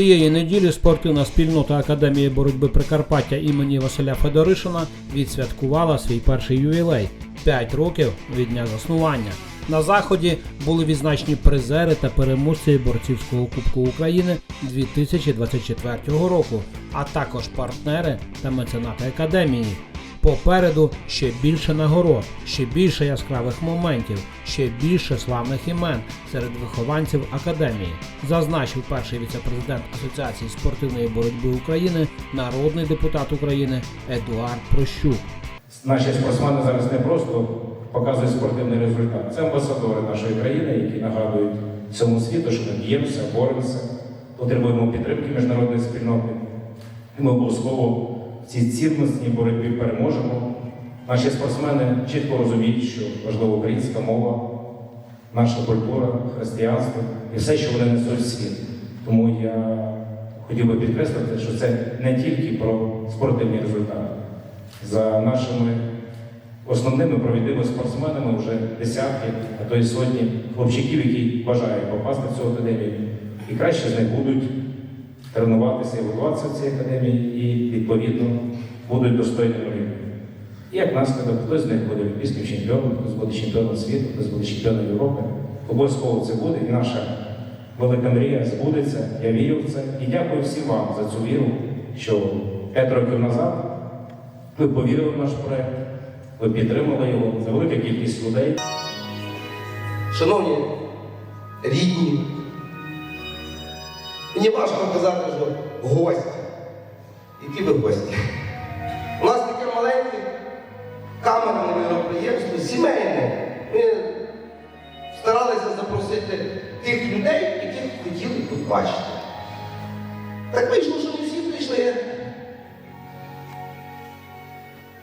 Цієї неділі спортивна спільнота Академії боротьби Прикарпаття імені Василя Федоришина відсвяткувала свій перший ювілей 5 років від дня заснування. На заході були відзначені призери та переможці борцівського Кубку України 2024 року, а також партнери та меценати академії. Попереду ще більше нагород, ще більше яскравих моментів, ще більше славних імен серед вихованців академії, зазначив перший віце-президент Асоціації спортивної боротьби України, народний депутат України Едуард Прощук. Наші спортсмени зараз не просто показують спортивний результат. Це амбасадори нашої країни, які нагадують всьому світу, що ми б'ємося, боремося, потребуємо підтримки міжнародної спільноти. І ми обов'язково цій цінностній боротьбі переможемо. Наші спортсмени чітко розуміють, що важлива українська мова, наша культура, християнство і все, що вони несуть в світ. Тому я хотів би підкреслити, що це не тільки про спортивні результати. За нашими основними провідними спортсменами вже десятки, а то й сотні хлопчиків, які бажають попасти в цю академію. І краще з них будуть тренуватися і готуватися в цій академії, і відповідно будуть достойними рівнем. І як наслідок, хтось з них буде олімпійським чемпіоном, хтось буде чемпіоном світу, хтось буде чемпіоном Європи. Обов'язково це буде, і наша велика мрія збудеться. Я вірю в це. І дякую всім вам за цю віру, що 5 років назад ви повірили в наш проект, ви підтримали його. Це велика кількість людей. Шановні рідні, мені важко казати, що гості. Які ви гості? У нас таке маленьке камерне мероприємство, сімейне. Ми старалися запросити тих людей, яких хотіли тут бачити. Так вийшло, що не всі прийшли.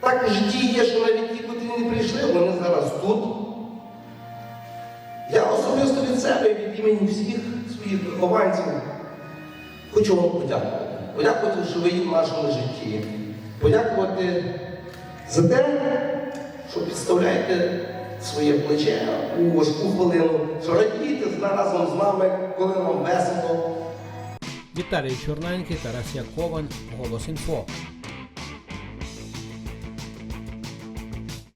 Так в житті є, що навіть ті, котрі не прийшли, вони зараз тут. Я особисто від себе від імені всіх своїх вихованців хочу вам подякувати. Подякувати, що ви є в нашому житті. Подякувати за те, що підставляєте своє плече у важку хвилину, що радієте разом з нами, коли нам весело. Віталій Чорненький, Тарас Якован, Голос Інфо.